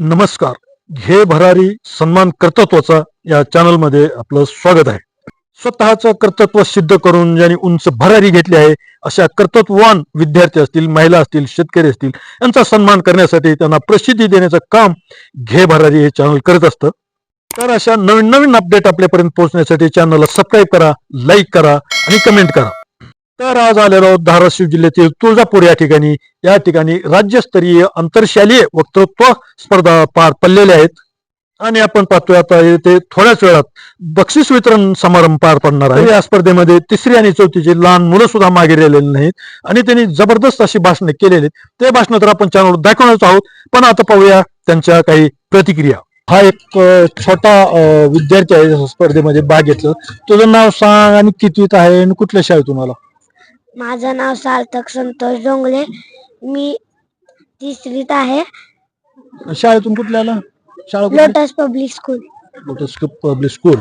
नमस्कार. घे भरारी सन्मान कर्तृत्वाचा या चॅनलमध्ये आपलं स्वागत आहे. स्वतःचं कर्तत्व सिद्ध करून ज्यांनी उंच भरारी घेतली आहे अशा कर्तत्ववान विद्यार्थी असतील महिला असतील शेतकरी असतील यांचा सन्मान करण्यासाठी त्यांना प्रसिद्धी देण्याचं काम घे भरारी हे चॅनल करत असतं. तर अशा नवीन नवीन अपडेट आपल्यापर्यंत पोहोचण्यासाठी चॅनलला सबस्क्राईब करा लाईक करा आणि कमेंट करा. तर आज आलेलो धाराशिव जिल्ह्यातील तुळजापूर या ठिकाणी या ठिकाणी राज्यस्तरीय आंतरशालीय वक्तृत्व स्पर्धा पार पडलेल्या आहेत. आणि आपण पाहतोय आता येथे थोड्याच वेळात बक्षीस वितरण समारंभ पार पडणार आहे. या स्पर्धेमध्ये तिसरी आणि चौथीची लहान मुलं सुद्धा मागे राहिलेली नाहीत आणि त्यांनी जबरदस्त अशी भाषणे केलेली आहेत. ते भाषण तर आपण चॅनलवर दाखवणारच आहोत. पण आता पाहूया त्यांच्या काही प्रतिक्रिया. हा एक छोटा विद्यार्थी आहे स्पर्धेमध्ये भाग घेतलं. तुझं नाव सांग आणि कितवीत आहे आणि कुठल्या शाळेतून आला? माझं नाव सार्थक संतोष डोंगले मी तिसरीत आहे. शाळेतून कुठल्या आला? शाळा कुठली? Lotus public school Lotus public school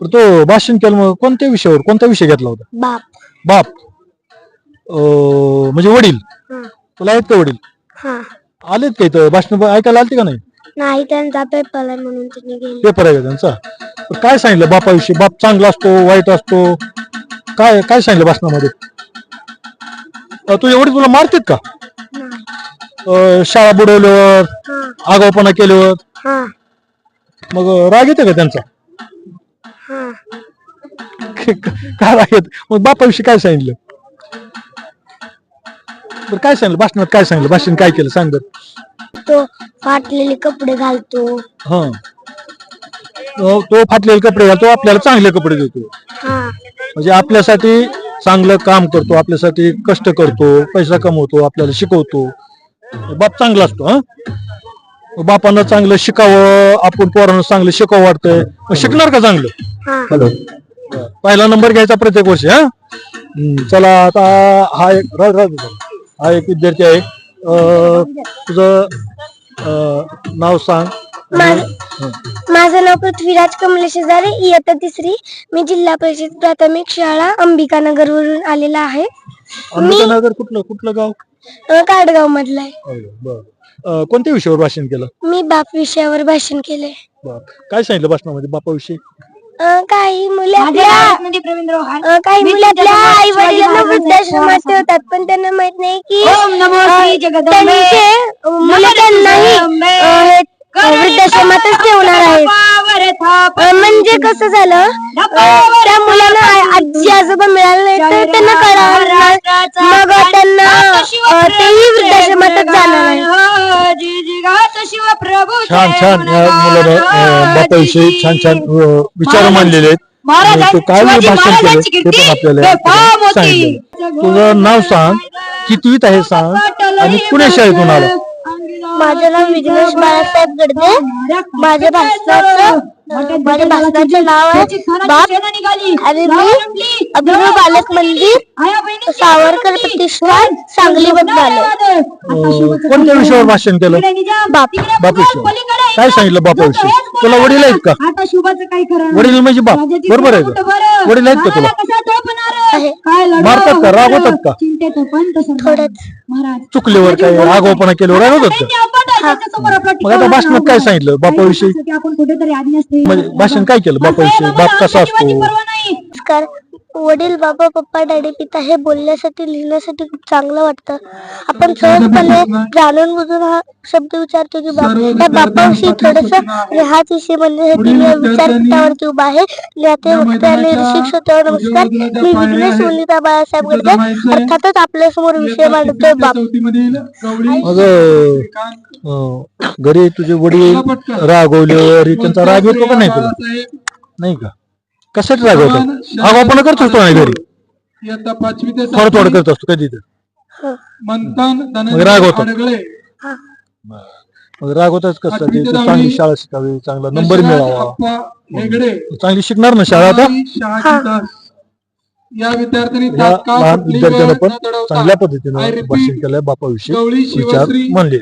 तर तो भाषण केलं मग कोणत्या विषयावर कोणता विषय घेतला होता? बाप. बाप. अं, म्हणजे वडील. हा. तुला आहेत का वडील? हा. आलेत का इथं? भाषण ऐकायला आलते का नाही? नाही त्यांचा पेपर आहे म्हणून त्यांनी गेले. पेपर आहे का त्यांचा? तर काय सांगितलं? बापाविषयी? बाप चांगला असतो वाईट असतो? काय काय सांगितलं भाषणामध्ये? तुझे वडील तुला मारतात का? अं, शाळा बुडवल्यावर आगाऊपणा केल्यावर? हा. मग राग येते का त्यांचा? हा. काय राग येत? मग बापाविषयी काय सांगितलं? बरं काय सांगितलं? भाषणात काय सांगितलं? भाषण काय केलं? सांग बरं. तो फाटलेले कपडे घालतो. हा. तो तो फाटलेले कपडे घालतो आपल्याला चांगले कपडे देतो. हा. म्हणजे आपल्यासाठी चांगलं काम करतो आपल्यासाठी कष्ट करतो पैसा कमवतो आपल्याला शिकवतो. बाप चांगला असतो हा? बापानं चांगलं शिकावं आपण पोरांना चांगलं शिकावं वाटतंय. शिकणार का चांगलं? हा. हॅलो. पहिला नंबर घ्यायचा प्रत्येक वर्षी हा? चला आता हा एक. हा एक विद्यार्थी आहे. अं, तुझं अं, नाव सांग. माझं नाव पृथ्वीराज कमलेश हजारे इयत्ता तिसरी मी जिल्हा परिषद प्राथमिक शाळा अंबिकानगर वरून आलेला आहे. अंबिकानगर कुठलं? कुठलं गाव? काडगाव मधला आहे. अरे, बरं. अं, कोणत्या विषयावर भाषण केलं? मी बाप विषयावर भाषण केले बरं. काय सांगितलं भाषणामध्ये बापाविषयी काही मुले आपल्या अ, काही मुले आपल्या आई वडिलांना वृद्धाश्रमात ठेवतात पण त्यांना माहीत नाही की अ, त्यांचे अ, मुलं त्यांनाही अ, अ, वृद्धाश्रमातच ठेवणार आहेत अ, म्हणजे कसं झालं? त्या मुलांना आजी आजोबा मिळाले नाही तर त्यांना कळणार. मग त्यांना तेही वृद्धाश्रमातच जाणार आहे छान छान या मुलानं अं, बापाविषयी छान छान विचार मांडलेले आहेत. आणि तो काय भाषण केलं ते पण आपल्याला सांगितलं. तुझं नाव सांग. कितवीत आहे सांग. आणि पुणे शाळेतून आला माझं नाव विघ्नेश बाळासाहेब गडदे माझ्या भाषणाचं माझ्या भाषणाचं नाव आहे बाप आणि मी अभिनव बालक मंदिर सावरकर प्रतिष्ठान सांगली आलो कोणत्या विषयावर भाषण केलं? बाप. बापाविषयी काय सांगितलं बापाविषयी तुला वडील आहेत का? वडील म्हणजे बाप. बरोबर आहे का? वडील आहेत का तुला? आहे. मारतात का? रागवतात का? चुकल्यावर काय आगाऊपणा केल्यावर रागवतात का मग आता भाषणात काय सांगितलं? बापाविषयी? की आपण कुठेतरी आधी नसते म्हणजे भाषण काय केलं? बापाविषयी? बाप कसा असतो? नमस्कार. वडील बाबा पप्पा डॅडी पिता हे बोलण्यासाठी लिहिण्यासाठी खूप चांगलं वाटतं. आपण सहजपणे जाणून बुजून हा शब्द विचारतो की या बापाविषयी थोडस हाच विषय म्हणण्यासाठी मी या विचारपीठावरती उभा आहे. ज्ञाते वक्ते आणि ऋषिक श्रोत्यावर नमस्कार. मी विघ्नेश वनिता बाळासाहेब गडदे अर्थातच आपल्यासमोर विषय मांडतोय बाप. घरी तुझे वडील रागवल्यावर त्यांचा राग येतो का नाही तुला? नाही का? कशासाठी रागवतो आगाऊपणा करतोस तो नाही घरी? इयत्ता पाचवी ते थोडं थोडं करत असतो कधी तर. हं. मंथन मग राग हा. मग रागवतच कसं? ते. चांगली शाळा शिकावी चांगला नंबर मिळावा. चांगली शिकणार ना शाळा आता? या विद्यार्थ्यांनी लहान पण चांगल्या पद्धतीनं भाषण केलंय बापाविषयी विचार शिवश्री मांडले